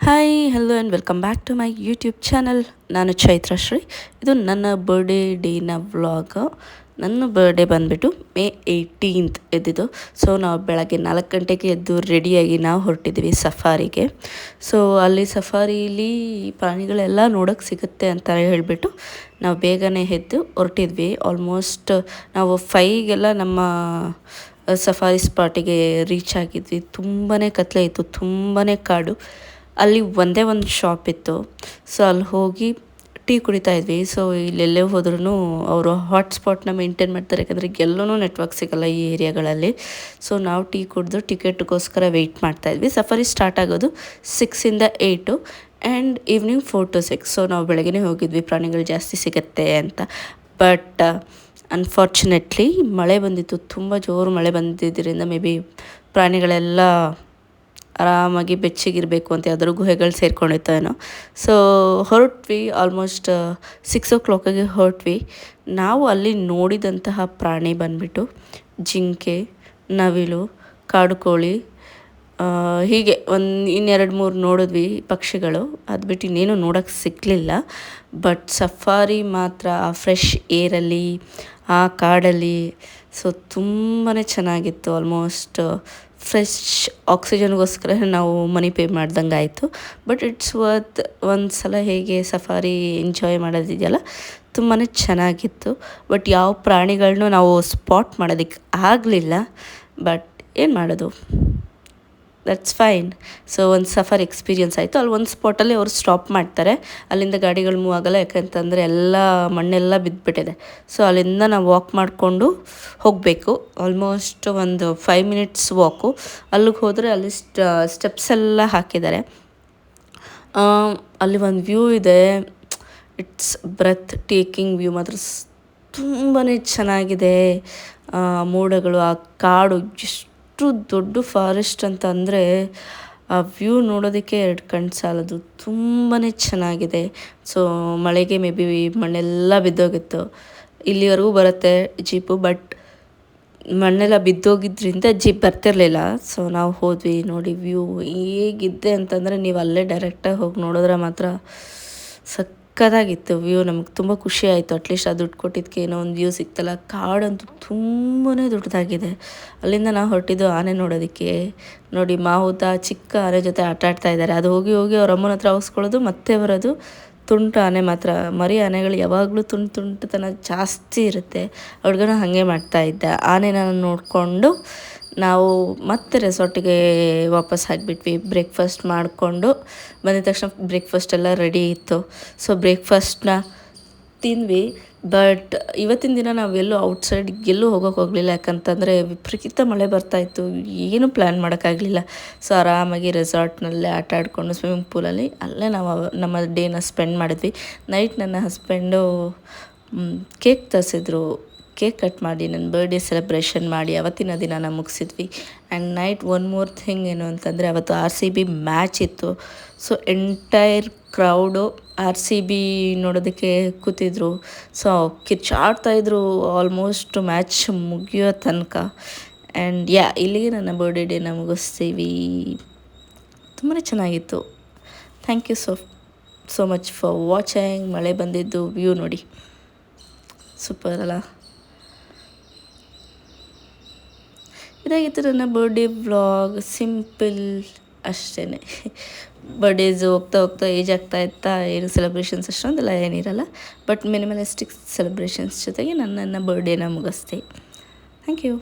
Hi hello and welcome back to my YouTube channel ನಾನು ಚೈತ್ರ ಶ್ರೀ. ಇದು ನನ್ನ ಬರ್ಡೇ ಡೇನ ವ್ಲಾಗ್ ನನ್ನ ಬರ್ಡೇ ಬಂದುಬಿಟ್ಟು ಮೇ ಏಯ್ಟೀನ್ತ್ ಎದ್ದಿದ್ದು ಸೊ ನಾವು ಬೆಳಗ್ಗೆ ನಾಲ್ಕು ಗಂಟೆಗೆ ಎದ್ದು ರೆಡಿಯಾಗಿ ನಾವು ಹೊರಟಿದ್ವಿ ಸಫಾರಿಗೆ. ಸೊ ಅಲ್ಲಿ ಸಫಾರಿಲಿ ಪ್ರಾಣಿಗಳೆಲ್ಲ ನೋಡೋಕ್ಕೆ ಸಿಗುತ್ತೆ ಅಂತ ಹೇಳಿಬಿಟ್ಟು ನಾವು ಬೇಗನೆ ಎದ್ದು ಹೊರಟಿದ್ವಿ. ಆಲ್ಮೋಸ್ಟ್ ನಾವು ಫೈಗೆಲ್ಲ ನಮ್ಮ ಸಫಾರಿ ಸ್ಪಾಟಿಗೆ ರೀಚ್ ಆಗಿದ್ವಿ. ತುಂಬಾ ಕತ್ಲೆ ಇತ್ತು. ತುಂಬಾ ಕಾಡು. ಅಲ್ಲಿ ಒಂದೇ ಒಂದು ಶಾಪ್ ಇತ್ತು. ಸೊ ಅಲ್ಲಿ ಹೋಗಿ ಟೀ ಕುಡಿತಾ ಇದ್ವಿ. ಸೊ ಇಲ್ಲೆಲ್ಲೇ ಹೋದ್ರೂ ಅವರು ಹಾಟ್ಸ್ಪಾಟ್ನ ಮೇಂಟೈನ್ ಮಾಡ್ತಾರೆ. ಯಾಕಂದರೆ ಎಲ್ಲೂ ನೆಟ್ವರ್ಕ್ ಸಿಗಲ್ಲ ಈ ಏರಿಯಾಗಳಲ್ಲಿ ಸೊ ನಾವು ಟೀ ಕುಡಿದು ಟಿಕೆಟ್ಗೋಸ್ಕರ ವೆಯ್ಟ್ ಮಾಡ್ತಾ ಇದ್ವಿ. ಸಫರಿ ಸ್ಟಾರ್ಟ್ ಆಗೋದು ಸಿಕ್ಸಿಂದ eight and evening four to six so ನಾವು ಬೆಳಗ್ಗೆ ಹೋಗಿದ್ವಿ. ಪ್ರಾಣಿಗಳು ಜಾಸ್ತಿ ಸಿಗುತ್ತೆ ಅಂತ. ಬಟ್ ಅನ್ಫಾರ್ಚುನೇಟ್ಲಿ ಮಳೆ ಬಂದಿತ್ತು. ತುಂಬ ಜೋರು ಮಳೆ ಬಂದಿದ್ದರಿಂದ ಮೇ ಬಿ ಪ್ರಾಣಿಗಳೆಲ್ಲ ಆರಾಮಾಗಿ ಬೆಚ್ಚಗಿರಬೇಕು ಅಂತ ಯಾವ್ದಾದ್ರು ಗುಹೆಗಳು ಸೇರ್ಕೊಂಡಿತ್ತೇನೋ ಸೊ ಹೊರಟ್ವಿ ಆಲ್ಮೋಸ್ಟ್ ಸಿಕ್ಸ್ ಓ ಕ್ಲಾಕಿಗೆ ಹೊರಟ್ವಿ. ನಾವು ಅಲ್ಲಿ ನೋಡಿದಂತಹ ಪ್ರಾಣಿ ಬಂದ್ಬಿಟ್ಟು ಜಿಂಕೆ, ನವಿಲು ಕಾಡು ಕೋಳಿ ಹೀಗೆ ಒಂದು ಇನ್ನೆರಡು ಮೂರು ನೋಡಿದ್ವಿ ಪಕ್ಷಿಗಳು. ಅದು ಬಿಟ್ಟು ಇನ್ನೇನು ನೋಡೋಕ್ಕೆ ಸಿಕ್ಕಲಿಲ್ಲ ಬಟ್ ಸಫಾರಿ ಮಾತ್ರ ಆ ಫ್ರೆಶ್ ಏರಲ್ಲಿ ಆ ಕಾಡಲ್ಲಿ ಸೊ ತುಂಬಾ ಚೆನ್ನಾಗಿತ್ತು ಆಲ್ಮೋಸ್ಟ್ ಫ್ರೆಶ್ ಆಕ್ಸಿಜನ್ಗೋಸ್ಕರ ನಾವು ಮನಿ ಪೇ ಮಾಡ್ದಂಗೆ ಆಯಿತು. ಬಟ್ ಇಟ್ಸ್ ವರ್ತ್ ಒಂದು ಸಲ ಹೇಗೆ ಸಫಾರಿ ಎಂಜಾಯ್ ಮಾಡೋದಿದೆಯಲ್ಲ ತುಂಬಾ ಚೆನ್ನಾಗಿತ್ತು. ಬಟ್ ಯಾವ ಪ್ರಾಣಿಗಳನ್ನೂ ನಾವು ಸ್ಪಾಟ್ ಮಾಡೋದಕ್ಕೆ ಆಗಲಿಲ್ಲ. ಬಟ್ ಏನು ಮಾಡೋದು? ದಟ್ಸ್ ಫೈನ್ ಸೊ ಒಂದು ಸಫರ್ ಎಕ್ಸ್ಪೀರಿಯನ್ಸ್ ಆಯಿತು, ಅಲ್ಲಿ ಒಂದು ಸ್ಪಾಟಲ್ಲಿ ಅವರು ಸ್ಟಾಪ್ ಮಾಡ್ತಾರೆ. ಅಲ್ಲಿಂದ ಗಾಡಿಗಳು ಮೂವ್ ಆಗಲ್ಲ, ಯಾಕಂತಂದರೆ ಎಲ್ಲ ಮಣ್ಣೆಲ್ಲ ಬಿದ್ದುಬಿಟ್ಟಿದೆ ಸೊ ಅಲ್ಲಿಂದ ನಾವು ವಾಕ್ ಮಾಡಿಕೊಂಡು ಹೋಗಬೇಕು. ಆಲ್ಮೋಸ್ಟ್ ಒಂದು ಫೈವ್ ಮಿನಿಟ್ಸ್ ವಾಕು ಅಲ್ಲಿಗೆ ಹೋದರೆ ಅಲ್ಲಿ ಸ್ಟೆಪ್ಸ್ ಎಲ್ಲ ಹಾಕಿದ್ದಾರೆ. ಅಲ್ಲಿ ಒಂದು ವ್ಯೂ ಇದೆ. ಇಟ್ಸ್ ಬ್ರೆತ್ ಟೇಕಿಂಗ್ ವ್ಯೂ ಮಾತ್ರ ತುಂಬಾ ಚೆನ್ನಾಗಿದೆ. ಮೋಡಗಳು, ಆ ಕಾಡು ಎಷ್ಟು ದೊಡ್ಡ ಫಾರೆಸ್ಟ್ ಅಂತ ಅಂದರೆ ಆ ವ್ಯೂ ನೋಡೋದಕ್ಕೆ ಎರಡು ಕಣ್ಣು ಸಾಲದು ತುಂಬಾ ಚೆನ್ನಾಗಿದೆ. ಸೊ ಮಳೆಗೆ ಮೇ ಬಿ ಮಣ್ಣೆಲ್ಲ ಬಿದ್ದೋಗಿತ್ತು. ಇಲ್ಲಿವರೆಗೂ ಬರುತ್ತೆ ಜೀಪು ಬಟ್ ಮಣ್ಣೆಲ್ಲ ಬಿದ್ದೋಗಿದ್ರಿಂದ ಜೀಪ್ ಬರ್ತಿರಲಿಲ್ಲ. ಸೊ ನಾವು ಹೋದ್ವಿ, ನೋಡಿ ವ್ಯೂ ಹೇಗಿದ್ದೆ ಅಂತಂದರೆ ನೀವು ಅಲ್ಲೇ ಡೈರೆಕ್ಟಾಗಿ ಹೋಗಿ ನೋಡಿದ್ರೆ ಮಾತ್ರ ಸಕ್ಕತ್ತಾಗಿತ್ತು ವ್ಯೂ ನಮ್ಗೆ ತುಂಬ ಖುಷಿ ಆಯಿತು. ಅಟ್ಲೀಸ್ಟ್ ಆ ದುಡ್ಡು ಕೊಟ್ಟಿದ್ದಕ್ಕೆ ಏನೋ ಒಂದು ವ್ಯೂ ಸಿಕ್ತಲ್ಲ. ಕಾಡಂತೂ ತುಂಬಾ ದೊಡ್ಡದಾಗಿದೆ. ಅಲ್ಲಿಂದ ನಾವು ಹೊರಟಿದ್ದು ಆನೆ ನೋಡೋದಕ್ಕೆ. ನೋಡಿ, ಮಾವುತ ಚಿಕ್ಕ ಆನೆ ಜೊತೆ ಆಟ ಆಡ್ತಾ ಇದ್ದಾರೆ ಅದು ಹೋಗಿ ಹೋಗಿ ಅವ್ರ ಅಮ್ಮನ ಹತ್ರ ಅವಸ್ಕೊಳ್ಳೋದು, ಮತ್ತೆ ಬರೋದು ತುಂಟು ಆನೆ ಮಾತ್ರ. ಮರಿ ಆನೆಗಳು ಯಾವಾಗಲೂ ತುಂಟು ತುಂಟುತನ ಜಾಸ್ತಿ ಇರುತ್ತೆ. ಹುಡುಗನ ಹಾಗೆ ಮಾಡ್ತಾ ಇದ್ದ. ಆನೆನ ನೋಡಿಕೊಂಡು ನಾವು ಮತ್ತೆ ರೆಸಾರ್ಟಿಗೆ ವಾಪಸ್ ಹಾಕಿಬಿಟ್ವಿ. ಬ್ರೇಕ್ಫಾಸ್ಟ್ ಮಾಡಿಕೊಂಡು ಬಂದಿದ ತಕ್ಷಣ ಬ್ರೇಕ್ಫಾಸ್ಟ್ ಎಲ್ಲ ರೆಡಿ ಇತ್ತು. ಸೊ ಬ್ರೇಕ್ಫಾಸ್ಟ್ನ ತಿಂದ್ವಿ. ಬಟ್ ಇವತ್ತಿನ ದಿನ ನಾವೆಲ್ಲೂ ಔಟ್ಸೈಡ್ ಎಲ್ಲೂ ಹೋಗೋಕೆ ಹೋಗಲಿಲ್ಲ. ಯಾಕಂತಂದರೆ ವಿಪರೀತ ಮಳೆ ಬರ್ತಾಯಿತ್ತು ಏನೂ ಪ್ಲ್ಯಾನ್ ಮಾಡೋಕ್ಕಾಗಲಿಲ್ಲ. ಸೊ ಆರಾಮಾಗಿ ರೆಸಾರ್ಟ್ನಲ್ಲೇ ಆಟ ಆಡಿಕೊಂಡು ಸ್ವಿಮ್ಮಿಂಗ್ ಪೂಲಲ್ಲಿ ಅಲ್ಲೇ ನಾವು ನಮ್ಮ ಡೇನ ಸ್ಪೆಂಡ್ ಮಾಡಿದ್ವಿ. ನೈಟ್ ನನ್ನ ಹಸ್ಬೆಂಡು ಕೇಕ್ ತರಿಸಿದ್ರು. ಕೇಕ್ ಕಟ್ ಮಾಡಿ ನನ್ನ ಬರ್ಡೇ ಸೆಲೆಬ್ರೇಷನ್ ಮಾಡಿ, ಅವತ್ತಿನ ದಿನ ಮುಗಿಸಿದ್ವಿ. And night one more thing ಏನು ಅಂತಂದರೆ, ಅವತ್ತು ಆರ್ ಸಿ ಬಿ ಮ್ಯಾಚ್ ಇತ್ತು. So entire crowd R C B ನೋಡೋದಕ್ಕೆ ಕೂತಿದ್ರು. ಸೊ ಕಿರ್ಚಾಡ್ತಾಯಿದ್ರು ಆಲ್ಮೋಸ್ಟ್ ಮ್ಯಾಚ್ ಮುಗಿಯೋ ತನಕ. ಆ್ಯಂಡ್ ಯಾ ಇಲ್ಲಿಗೆ ನನ್ನ ಬರ್ಡೇ ಡೇನ ಮುಗಿಸ್ತೀವಿ. ತುಂಬಾ ಚೆನ್ನಾಗಿತ್ತು. Thank you so so much for watching ಮಳೆ ಬಂದಿದ್ದು ವ್ಯೂ ನೋಡಿ. ಸೂಪರ್ ಅಲ್ಲ? ಇದಾಗಿತ್ತು ನನ್ನ ಬರ್ಡೇ ವ್ಲಾಗ್ ಸಿಂಪಲ್ ಅಷ್ಟೇ ಬರ್ಡೇಸು ಹೋಗ್ತಾ ಹೋಗ್ತಾ ಏಜ್ ಆಗ್ತಾ ಇತ್ತಾ, ಏನು ಸೆಲೆಬ್ರೇಷನ್ಸ್ ಅಷ್ಟೊಂದೆಲ್ಲ ಏನಿರಲ್ಲ. ಬಟ್ ಮಿನಿಮಲಿಸ್ಟಿಕ್ ಸೆಲೆಬ್ರೇಷನ್ಸ್ ಜೊತೆಗೆ ನನ್ನ ನನ್ನ ಬರ್ಡೇನ ಮುಗಿಸ್ತೆ ಥ್ಯಾಂಕ್ ಯು